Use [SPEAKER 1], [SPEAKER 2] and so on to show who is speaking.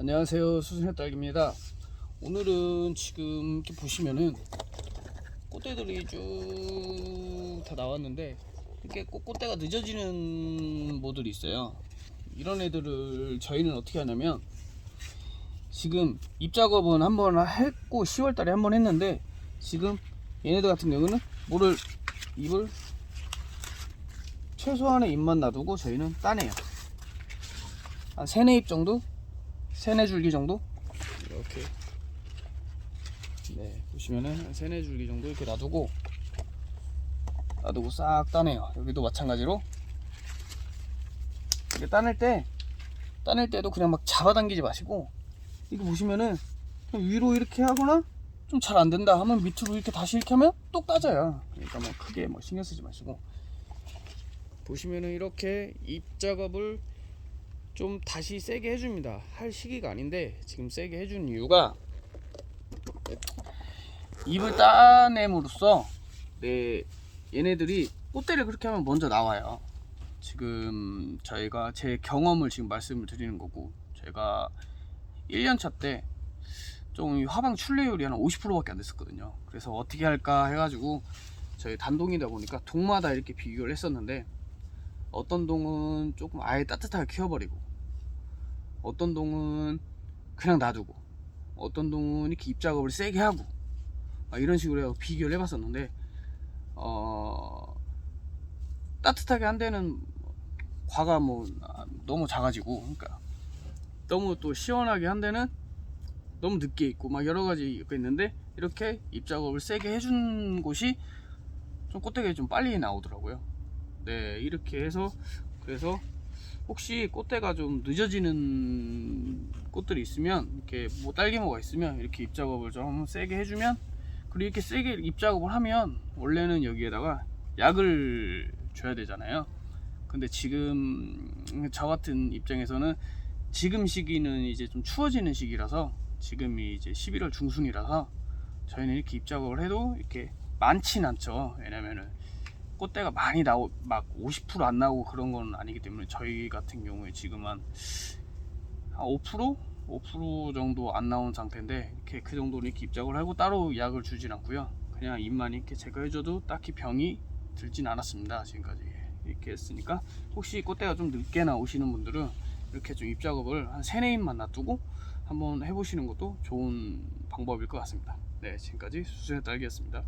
[SPEAKER 1] 안녕하세요. 수순의 딸기입니다. 오늘은 지금 이렇게 보시면은 꽃대들이 쭉 다 나왔는데 이렇게 꽃, 꽃대가 늦어지는 모들이 있어요. 이런 애들을 저희는 어떻게 하냐면 지금 잎 작업은 한 번 했고 10월 달에 한 번 했는데 지금 얘네들 같은 경우는 물을 잎을 최소한의 잎만 놔두고 저희는 따내요. 한 3, 4잎 정도 세네 줄기 정도? 이렇게 네 보시면은 한 세네 줄기 정도 이렇게 놔두고 놔두고 싹 따내요. 여기도 마찬가지로. 이게 따낼 때 따낼 때도 그냥 막 잡아당기지 마시고 이거 보시면은 위로 이렇게 하거나 좀 잘 안 된다 하면 밑으로 이렇게 다시 이렇게 하면 똑 따져요. 그러니까 뭐 크게 뭐 신경 쓰지 마시고. 보시면은 이렇게 잎 작업을 좀 다시 세게 해줍니다. 할 시기가 아닌데 지금 세게 해주는 이유가 잎을 따냄으로써 내 얘네들이 꽃대를 그렇게 하면 먼저 나와요. 지금 저희가 제 경험을 지금 말씀을 드리는 거고 제가 1년차 때 좀 화방 출래율이 한 50%밖에 안 됐었거든요. 그래서 어떻게 할까 해가지고 저희 단동이다 보니까 동마다 이렇게 비교를 했었는데 어떤 동은 조금 아예 따뜻하게 키워버리고 어떤 동은 그냥 놔두고 어떤 동은 이렇게 입 작업을 세게 하고 막 이런 식으로 비교를 해봤었는데 어 따뜻하게 한 데는 과가 뭐 아, 너무 작아지고 그러니까 너무 또 시원하게 한 데는 너무 늦게 있고 막 여러 가지 있는데 이렇게 입 작업을 세게 해준 곳이 좀 꽃대가 좀 빨리 나오더라고요. 네 이렇게 해서 그래서 혹시 꽃대가 좀 늦어지는 꽃들이 있으면 이렇게 뭐 딸기모가 있으면 이렇게 잎 작업을 좀 세게 해주면 그리고 이렇게 세게 잎 작업을 하면 원래는 여기에다가 약을 줘야 되잖아요. 근데 지금 저 같은 입장에서는 지금 시기는 이제 좀 추워지는 시기라서 지금이 이제 11월 중순이라서 저희는 이렇게 잎 작업을 해도 이렇게 많진 않죠. 왜냐면은 꽃대가 많이 나오 막 50%안 나오고 그런 건 아니기 때문에 저희 같은 경우에 지금 한, 한 5%? 5% 정도 안 나온 상태인데 이렇게 그 정도로 이렇게 입작을 하고 따로 약을 주진 않고요. 그냥 잎만 이렇게 제거해줘도 딱히 병이 들진 않았습니다 지금까지. 이렇게 했으니까 혹시 꽃대가 좀 늦게 나오시는 분들은 이렇게 좀 입작업을 한 3, 4잎만 놔두고 한번 해보시는 것도 좋은 방법일 것 같습니다. 네 지금까지 수수의 딸기였습니다